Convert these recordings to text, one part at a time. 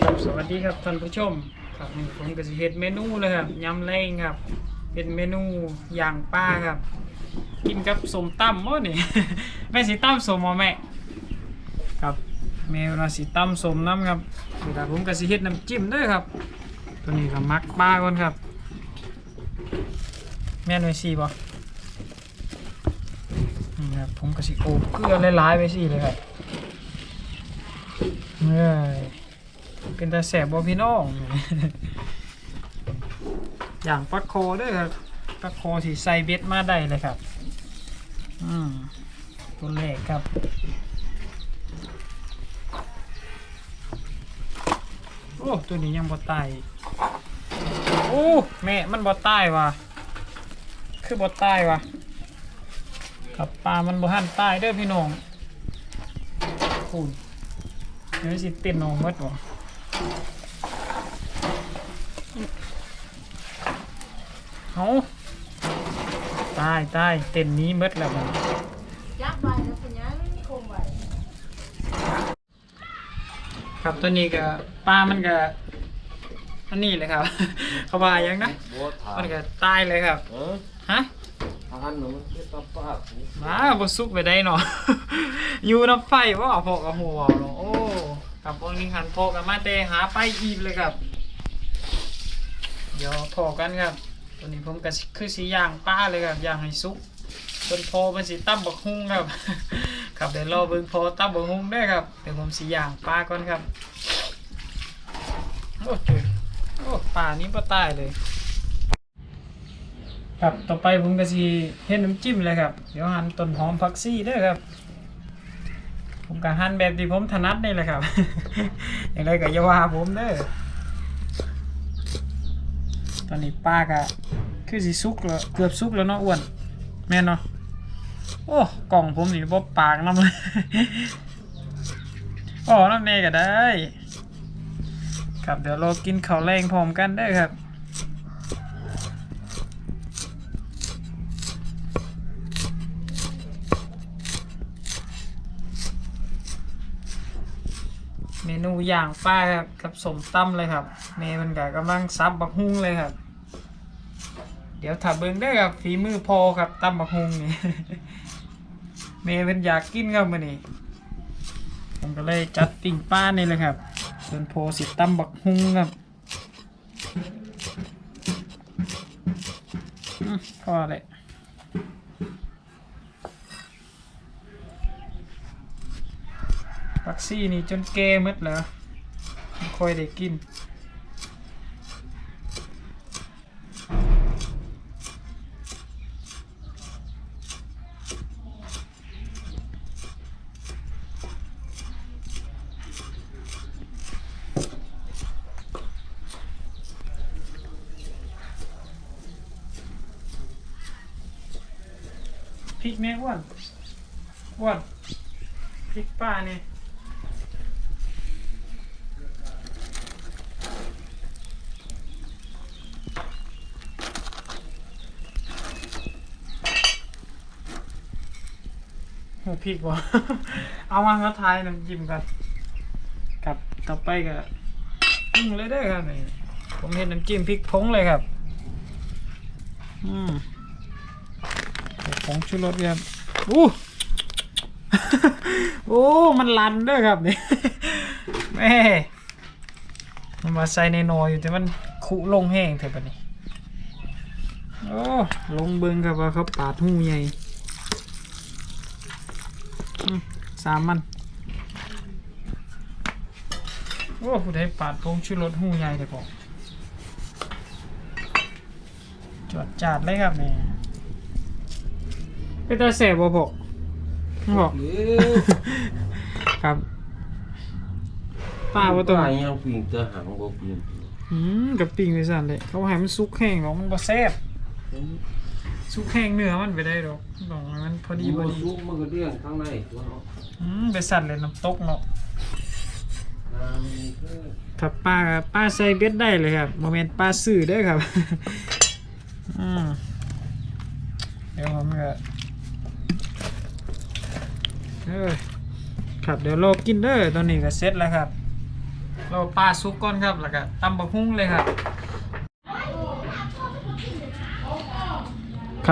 ครับสวัสดีครับท่านผู้ชมครับผมก็สิเฮ็ดเมนูเลยครับยำแรงครับ เป็นเมนูย่างปลาครับ กินกับสมตำบ่นี่แม่สิตำสมบ่แม่ครับแม่ว่าสิตำสมน้ำครับเดี๋ยวผมก็สิเฮ็ดน้ำจิ้มด้วยครับ ตัวนี้ก็มักปลาก่อนครับ แม่หนไว้สิบ่นี่ครับผมก็สิโอบเกลือหลายๆไปสิเลยครับ เอ้ยเป็นตาแสบบ่พี่น้อง อย่างปลาโคด้วยครับปลาโคที่ใส่เบ็ดมาได้เลยครับ อืมตัวแรกครับโอ้ตัวนี้ยังบ่ตายโอ้แม่มันบ่ตายว่ะคือบ่ตายว่ะครับปลามันบ่หันตายเด้อพี่น้องคุณ เดี๋ยวสิเต้นน้องหมดว่ะเอาตายตายเต้นหนี้มดแล้วมันจับใบแล้วเป็นยังคงใบครับตัวนี้ก็ปลามันก็อันนี้เลยครับ เขาว่าหยังนะบัวถามันก็ตายเลยครับเออฮะทานหนูมันคือตาป้ากูมาบ่สุกไปได้เนาะอยู่น้ำไฟว่าพอกับหัวเนาะโอ้ กับวกนี้หันพอกันมาแต่หาไปอีกเลยครับ เดี๋ยวพอกันครับตัวนี้ผมก็คือสีย่างป้าเลยครับย่างให้สุกจนพอมันสิตั้มบักฮุ้งครับ ครับเดี๋ยวรอเบิ่งพอตั้มบักฮุ้งได้ครับเดี๋ยวผมสีย่างป้าก่อนครับโอ้จุยโอ้ป่านี้ปลาตายเลย ครับต่อไปผมก็สิเฮ็ดน้ำจิ้มเลยครับ เดี๋ยวหั่นต้นหอมผักชีเด้อครับ ผมก็หั่นแบบที่ผมถนัดนี่แหละครับ อย่างไรก็อย่าว่าผมเด้อตอนนี้ป้าก็คือสิสุกแล้วเกือบสุกแล้วเนาะอ้วน แม่นเนาะโอ้กล่องผมนี่บ่ปากน้ำเลยอ๋อน้ำเนก็ได้ ครับเดี๋ยวเรากินข้าวแรงพร้อมกันได้ครับ ย่างป้าครับกับสมตั้มเลยครับเมย์มันก็กำลังซับบักฮุ้งเลยครับ เดี๋ยวถ้าเบิ่งได้ครับฝีมือพอครับตั้มบักฮุ้งนี่เมย์เป็นอยากกินครับมื้อนี้ผมก็เลยจัดปิ่งป้านี่เลยครับส่วนโพสิตั้มบักฮุ้งครับพอเลย ปักซี่นี่จนแก่หมดแล้วไม่ค่อยได้กินพริกเนี่อ้วนอ้วนพริกป้านี่หู พริกวะ เอามามาทายน้ำจิ้มกันกับต่อไปก็ปรุงเลยได้ครับนี่ผมเห็นน้ำจิ้มพริกผงเลยครับอืมใส่ผงชูรสครับอู้โอ้มันลันเด้วยครับนี่แม่มันมาใส่ในนออยู่แต่มันคุลงแห้งเถอะปะนี่โอ้ลงเบิงครับว่าเขาปาดหูใหญ่ อืม สามมัน โอ้ผู้ใดปาดพงชื่อรถหูใหญ่เลยผมจอดจาดเลยครับนี่เป็นตาแสบบ่พกบอกเอ๊ะครับป้าว่าตัวป้าไหนยังปิ่งเตอหางบ่ปิ่งอืมกับปิงไปสั่นเลยเขาให้มันซุกแห้งหรอกมันบ่แซ่บ ซุกแห้งเนื้อมันไปได้หรอกบอกว่ามันพอดีพอดีลูกมันก็เลี้ยงข้างในตัวเนาะอืมไปสั่นเลยน้ำตกเนาะน้ำนี่คือถ้าป้าป้าใส่เบ็ดได้เลยครับโมเมนต์ป้าซื้อได้อครับ อืมเดี๋ยวผมก็เออขครับเดี๋ยวโลกินเด้อตอนนี้ก็เสร็จแล้วครับเราปลาซุกก่อนครับแล้วก็ตำบักหุ่งเลยครับ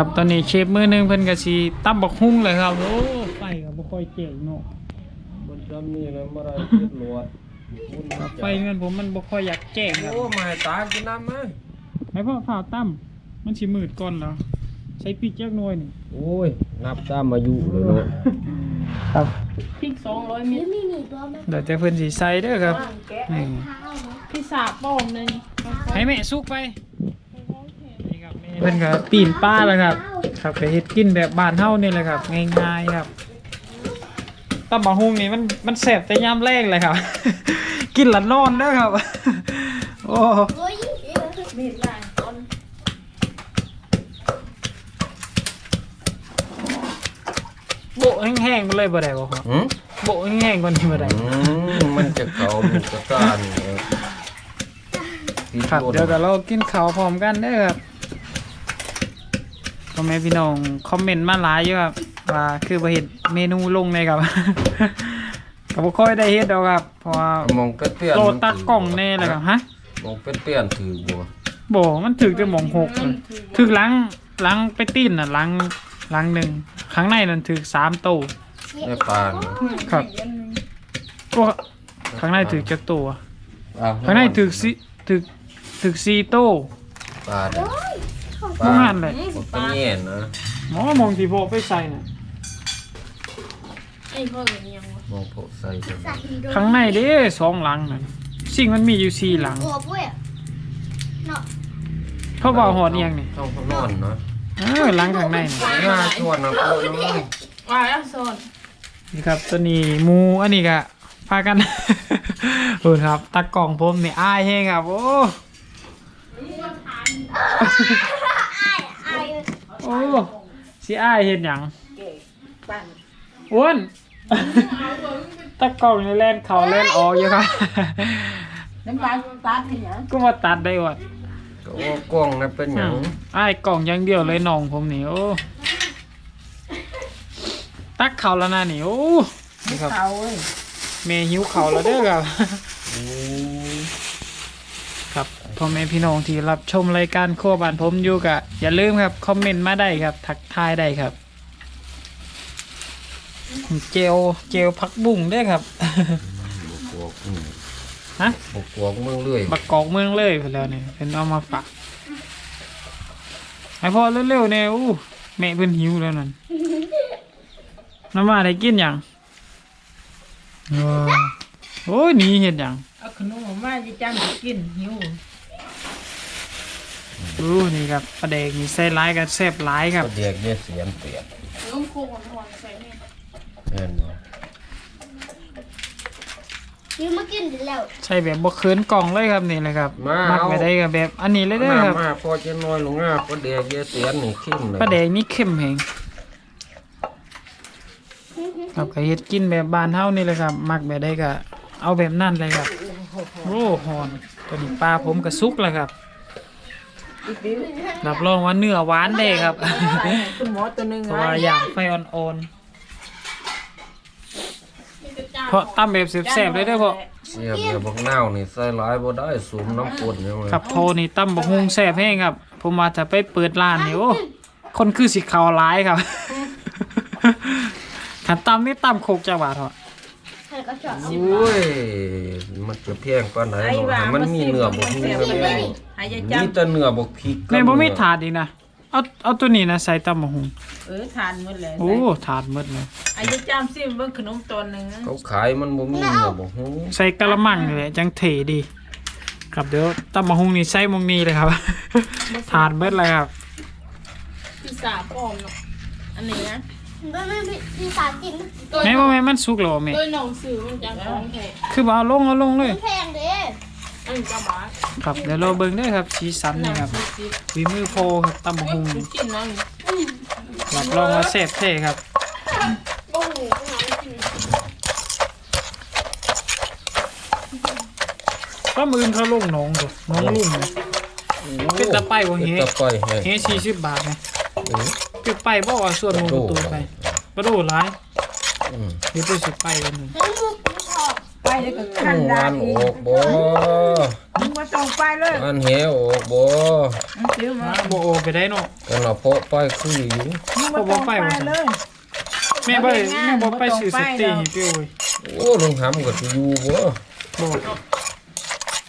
ครับตอนนี้เชฟมือหนึงเพิ่นก็สิตำบักหุ่งเลยครับโอ้ไฟก็บ่ค่อยเจ๋งเนาะบนจำนี่นะมาได้เจ็ดหลวดบุญครับไฟเงินผมมันบ่ค่อยอยากแจ้งครับโอ้มาให้ตากินน้ำไหมให้พ่อฝ่าวตั้มมันสิมืดก่อนแล้วใช้ปีกแยกหน่วยนี่โอ้ยนับตามอายุเลยเนาะครับพริกสองร้อยเมตรมีมีตัวไหมเดี๋ยวแต่เพิ่นสิใส่เด้อครับว่างแกะนี่ข้าวไหมพี่สาบป้อมเลยนี่ให้แม่สุกไปนี่ครับแม่ เพิ่นก็ปีนป้าแล้วครับ ครับไปเฮ็ดกินแบบบ้านเฮานี่แหละครับ ง่ายๆครับตำบักหุ่งนี่มันมันแซ่บแต่ยามแรกเลยครับ กินและนอนเด้อครับ โอ้เฮ้ยมีดลายตอนโบะแห้งๆไปเลยบ่ได้บ่ครับหืมโบะแห้งๆกว่านี้บ่ได้อืมมันจะเก่ามันจะต้านเออที่ครับต้นเดี๋ยวก็เรากินข้าวพร้อมกันเด้อครับ พ่อแม่พี่น้องคอมเมนต์มาหลายอยู่ครับว่าคือบ่เห็นเมนูลงเลยครับก็บ่ค่อยได้เฮ็ดดอกครับเพราะว่ามองเป็ดเปี้ยนโลตัดกล่องแน่เลยครับฮะมองเป็ดเปี้ยนถือบัวบ่มันถึกแต่หมองหกเลยถึกหลังหลังไปตีนน่ะหลังหลังหนึ่งข้างในนั่นถึกสามตู้ในปานครับก็ข้างในถึกจักตัวอะข้างในถึกสิถึกถึกสี่ตู้ปาน บ่งานเลยผมต้องแย่นะหมอมองที่พ่อไปใส่น่ะไอ้พ่อเป็นยังวะมองโผล่ใส่กันสัตว์ข้างในเด้สองหลังนั่นสิ่งมันมีอยู่สี่หลังตัวปุ้ยเนาะเขาบอกหอดเอียงนี่เข้าข้างนอนเนาะเออหลังข้างในนี่งาชวนนะโอ้ยน้อยว่าแล้วโซนนี่ครับตัวนี้หมูอันนี้ก็พากัน โอ้ครับตากล่องผมนี่อายแฮงครับโอ้ไอ้ไอ้โอ้สิอายเฮ็ดหยังเก๋ปั่นอ้วนตากล่องนี่แล่นเข้าแล่นออกอยู่ครับน้ำปลาตัดให้หยังก็มาตัดได้อ้วนก็ว่ากล้องนะเป็นหยังอายกล่องอย่างเดียวเลยน้องผมนี่โอ้ตักเข้าแล้วนะนี่โอ้นี่ครับเขาเว้ย เมหิวเขาแล้วเด้อครับ โอ้ครับ พ่อแม่พี่น้องที่รับชมรายการครัวบ้านผมอยู่กะอย่าลืมครับคอมเมนต์มาได้ครับ ทักทายได้ครับ เจลเจลพักบุ้งได้อครับบกวกอืมฮะบกวกเมืองเรื่อยบักกอกเมืองเลยไปแล้วเนี่ยเป็นเอามาฝากไอพ่อเร็วๆเนี่ยอู้แม่เพิ่นหิวแล้วนั่นน้ำมาได้กินอย่างว้าวโอ้ยหนีเห็ดอย่าง เอาขนมมาจะจำจะกินหิว อู้นี่ครับปลาแดกนี่ใส่ร้ายกับแซ่บร้ายครับก็เด็กเนี่ยเสียนเปลี่ยนน้ำโคกหอนๆใส่นี่เห็นบ่ยืมมากินแล้วใช่แบบบ่เคินกล่องเลยครับนี่เลยครับมักไปได้กับแบบอันนี้เลยเด้อครับ มาพอจะน้อยลงอะก็เด็กเนี่ยเสียนนี่ขึ้นเลยปลาแดงนี่เข้มแหงครับก็เฮ็ดกินแบบบ้านเฮานี่เลยครับ มักแบบได้ก็เอาแบบนั่นเลยครับโอ้หอนตัวนี้ปลาผมก็สุกแล้วครับ อีกดิ้วรับรองว่าเนื้อหวานเด้ครับคุณหมอตัวหนึงเพราะว่าอย่างไฟอ่อนๆเพราะตำแบบแซ่บๆเลยเด้อพ่อเสียบเนี่ยบักนาวนี่ใส่หลายบ่ได้สูมน้ำกรดยังไงครับโพนี่ตำบักฮุงแซ่บแห้งครับ ผมว่าจะไปเปิดร้านนี่โอ้คนคือสิเขาหลายครับขันตำนี่ตำโคกจังหวัดเหรอใครก็ชอบ โอ้ย มันจะเพียงปานไหนไอ้เนาะว่าให้มันมีเนื้อบ่มันมีเสียบเนื้อไปบ่ หายใจมีจำแต่เนื้อบ่พริกกับในบ่มีเนื้อถาดอีกนะ เอาเอาตัวนี้นะใส่ตำบักฮุงเออทานหมดเลยโอ้ถาดหมดเลยหายใจจำซิเบิ่งขนมตัวหนึงเขาขายมันบ่มีเนื้อบ่ฮู้ใส่กะละมังนี่แหละจังเทดี ครับเดี๋ยวตำบักฮุงนี่ใส่หมองนี้เลยครับ ถาดเบิดเลยครับ พี่สาบป้อมเนาะอันนี้นะก็ไม่มีสารกินแม่บ่แม่มันสุกแล้วบ่แม่โดยหนองสื่อมันจะของแท้คือบ่เอาลงเอาลงเลย มันแพงเด้ อันนี้จะบาทครับเดี๋ยวเราเบิ่งเด้อครับสีสันนี่ครับสี่สิบฝีมือโพครับตำบักฮุงกูกินน้องรับรองว่าแซ่บแท้ครับโอ้โหหากินก็มือนเขาลงหนองตัวหนองลุ่มเลยเป็นตะไคร้บ่เฮ้เป็นตะไคร้แห้งเฮ้สี่สิบบาทไงเออคือไปบ่ว่าส่วนหมูประตูไปประตูร้ายอืม เดี๋ยวไปสิไปกันหนึ่งเห็นลูกกูชอบ ไปแล้วก็ขันงาดานออีอกบ่มึงมาส่งไปเลยงานเหวออกบ่มึงซื้อมามาโบโอไปได้เนาะกันเอาเพาะไปคืออยู่มึงมาส่งไปเลยแม่บ่ได้แม่บ่ไปสื่อสติให้เปี้ยวเว้ยโอ้ลุงหำก็สิอยู่บ่บ่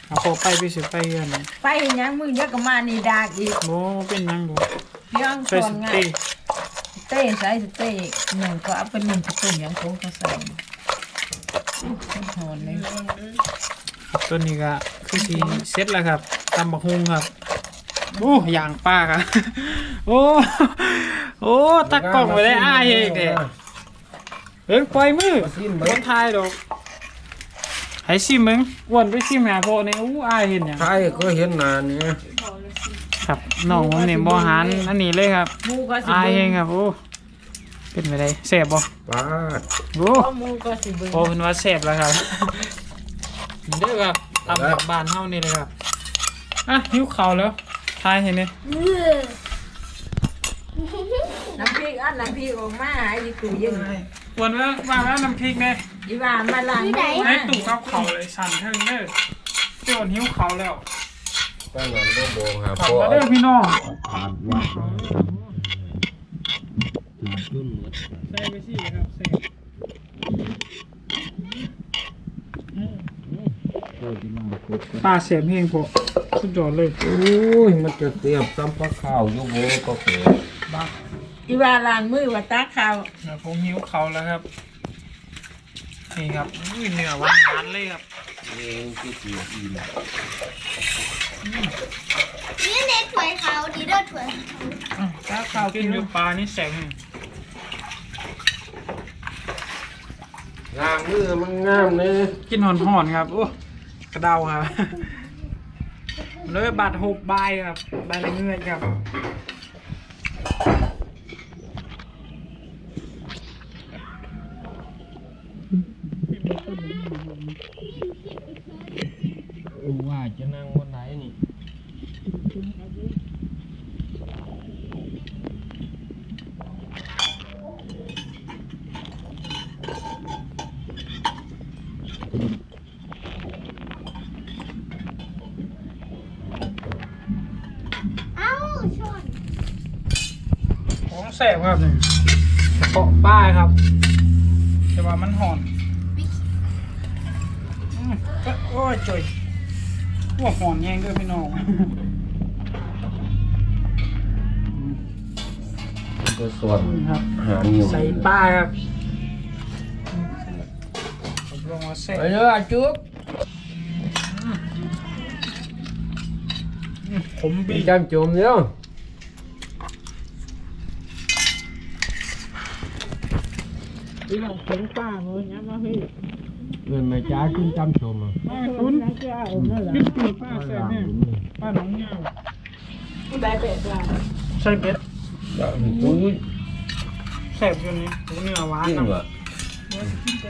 เอาพอไปไปสิไปกันนะไปเห็นยังมึงเยอะก็มานี่ดากอีกบ่เป็นหยังบ่เรื่องใส่ส่วสนไงติเต้ใส่สเต้หนึ่งก็เอาไปหนึ่งกระตุ้นอย่างโค้งก็ใส่ต้น หอนเลยตัวนี้ก็คือสิเสร็จแล้วครับตำบักฮุงครับโอ้ย่างป้าครับโอ้โอ้ตักกล้องไปได้อ้ายเองแท้เฮ้ยปล่อยมือซิมบ่เบิ่งทายดอกให้ซิมมึงอ้วนไปซิมหาพ่อนี่อู้อายเห็นหยังไทยก็เห็นหน้านี่ครับน้องผมนี่บ่หันอันนี้เลยครับมูก็สิอายเบิ่เองงครับโอ้ เป็นไปได้แซ่บบ่ปาดโอ้เอามูก็สิเบิ่งโอ้เพิ่นว่าแซ่บแล้วครับ เด้อครับตำกับบ้านเฮานี่เลยครับอะหิวข้าวแล้วทายให้นี่เออน้ำพริกอันน้ำพริกออกมาไอ้ดิตู่ยังควรว่าว่าแล้วน้ำพริกแน่อีว่ามาล้างมือให้มาตู่กับข้าวเลยสั่นเทิงเด้อเจ้าหิวข้าวแล้วไปนอนบ่บ่หาขับพ่อมาเด้อพี่น้อง ขาดว่าใส่ไปสิครับใส่ปลาเสียบเฮงพอสุดยอดเลย โอ้ย มันจะเตรียมซ้ำปลาข้าวอยู่บ่ก็เกิดอีว่าล้างมือว่าตาข้าวเดี๋ยวผมหิวเขาวแล้วครับ นี่ครับอุ้ยเนื้อหวานๆเลยครับเองที่เสิอิ่มนี่เด็กถวยเขาดีด้อถวยอะตาข้าวกิกินนอยู่ปลานี่แสง ล้างมือมันงามเลยกินหอนๆครับ โอ้กระเดาครับเลยบาดหกใบครับใบละเงื่อนครับว่าจะนั่งบนไหนนี่ แสบครับนี่เฉพาะป้ายครับ แต่ว่ามันหอนอืมก็โอ้ยจุยว่าหอนแยงด้วยพี่น้องมันก็ส่วนนี่ครับหานิ้วใส่ป้ายครับผมลงมาเสร็จไปเด้อจุ๊บผมบีจำจมเด้อ บีเราเข็งป้าเลยนะมาพี่เงินแม่จ้ากินจำจมอะป้าคุณพี่ตีป้าแซ่บเนี่ยป้าหนองเงาได้เป็ดว่าใส่เป็ดอุ้ยแซ่บอยู่นี่หูเนื้อหวานกินนะว่ะ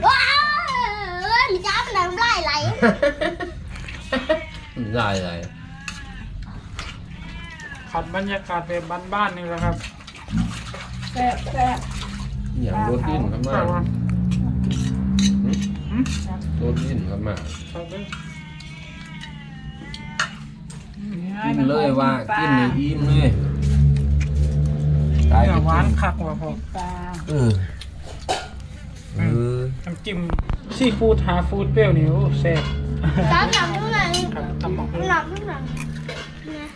ว้าวเอ้ยมีจ้ามันน้ำลายไหลได้ได้ขัดบรรยากาศแบบบ้านๆนี่แหละครับแซ่บแซ่บ อย่างรถดิ้นกันมาใส่ว่าหืมรถดิ้นกันมาใส่ไปกินเลยว่ากินในอิ่มเลยตายเนื้ไปอหวานกินคักว่ะพอปลาเออเออน้ำจิ้มซีฟู้ดหาฟู้ดเปรี้ยวนี่โอ้แซ่บจ้าหนังข้างหลังครับตำบักหุ่งหลังข้างหลังนะ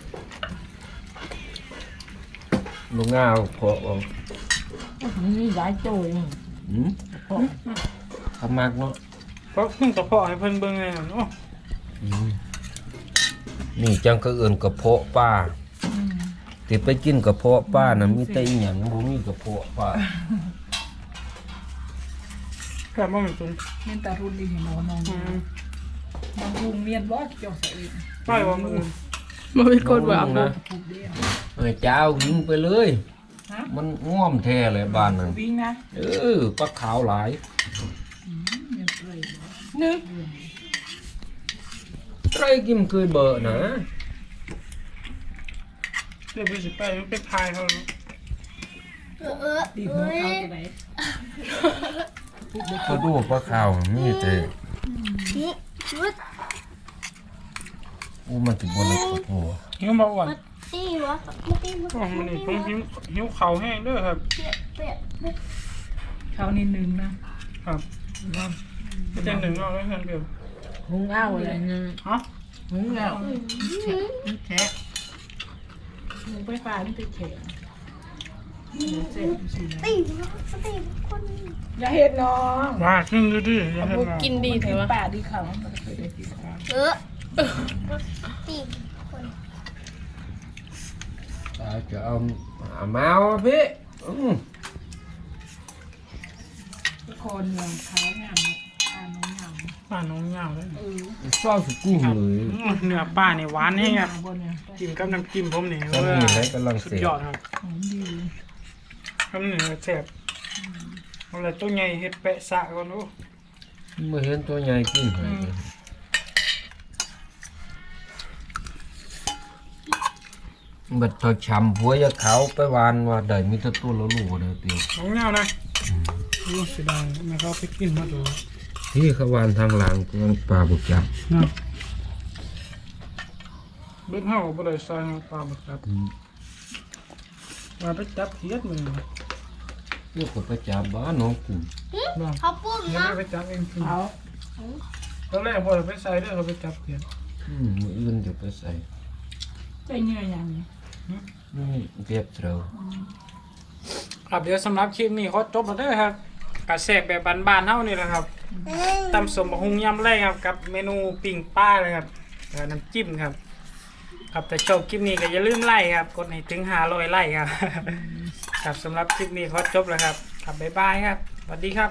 ลูกง่าวพอเอา นี่หลายโจ้ยหืมทำมากเนาะเพราะเพิ่งกระเพาะให้เพิ่นเบิ่งเลยโอ้อืมนี่จังก็เอื่นกระเพาะป้าติไปกินกระเพาะป้านะมีแต่อีหยังบ่มีกระเพาะป้ากลับมาเหมือนตุนเมียนตารุ่นดีหมอนองอืมบางลุงเมียนบ่เกี่ยวใส่ไปว่ามือมันเป็นคนแบบนะถูกเดียวเอ้ยเจ้าวิ่งไปเลยฮะ มันง่อมแท้เลยบ้านนั้นวิ่งนะเออปลาขาวหลายเมียนเตยนี่ไตรกิมเคยเบอร์นะเดี๋ยวไปสิไปไปทายเขาเออเออดีเอ้หัวเขายตัวไหนปุ๊บเดี๋ยวก็ดูปลาขาวมีแต่นี่ชุดอู้มันสิบ่เลิกกับหัวหิวบ่อ้วน มาตีวะมาตีมาโอ้มันนี่ผมหิวหิวเข่าวแห้งเด้อครับ เปียกเปียกเปียกเขานิดนึงนะครับไม่ใช่หนึ่งเอาแล้วเพื่อนเดียวหุงเอาอะไรเงี้ยฮะหุงแล้วแฉะหุงไปฟ้ามันจะแฉะเจ็บสิตีวะตีคนอย่าเห็ดน้องว่าขึ้นดูดิอย่าให้มากินดีเถอะวะป่าดีเขามันเคยได้กินข้าว เออตี นตาจะเอาหาแมวอะพี่อืมทุกคนยังขายงานทานน้องยำป้าน้องเหงาเลยชอบสุกุ้งเลยอื้อเนื้อป้านี่หวานแห้งครับบนเนี่ยกินกับน้ำจิ้มผมนี่ตอนนี้เลยกำลังสุดเสียยอดครับหอมดีคำหนึ่งแซ่บเอาเลยตัวใหญ่เฮ็ดแปะสะก่อนโอ้เมื่อเห็นตัวใหญ่กินหายไป บัดทอชำหัวยาเขาไปวานว่าได้มีแต่ตัวละลูกเด้อเตียวน้องเหงานะโอ้เสียดายไม่เขาเอาไปกินมาดูที่เขาวานทางหลังก็ปลาบุกจับนะเบ็ดเฮาก็บ่ได้ใส่ปลาบักครับมาไปจับเฮ็ดมือเรียกว่าไปจับบ้านน้องกูบ้างเขาปุ้มเดี๋ยวนะไม่ไปจับเองกินเอาตอนแรกพอเราไปใส่เด้อเขาไปจับเฮ็ดอืมมืออื่นจะไปใส่ใจเหนื่อยอย่างนี้ นี่เรียบเถาครับเดี๋ยวสำหรับคลิปนี้ขอจบแล้วเด้อครับกระแสบแบบบานๆเฮานี่แหละครับตำสมบะฮุงยำไรครับ กับเมนูปิ้งปลาเลยครับแล้วน้ำจิ้มครับ ครับแต่ชอบคลิปนี้ก็อย่าลืมไลค์ครับ กดให้ถึง500ไลค์ครับ ครับสำหรับคลิปนี้ขอจบแล้วครับ ครับบ๊ายบายครับสวัสดีครับ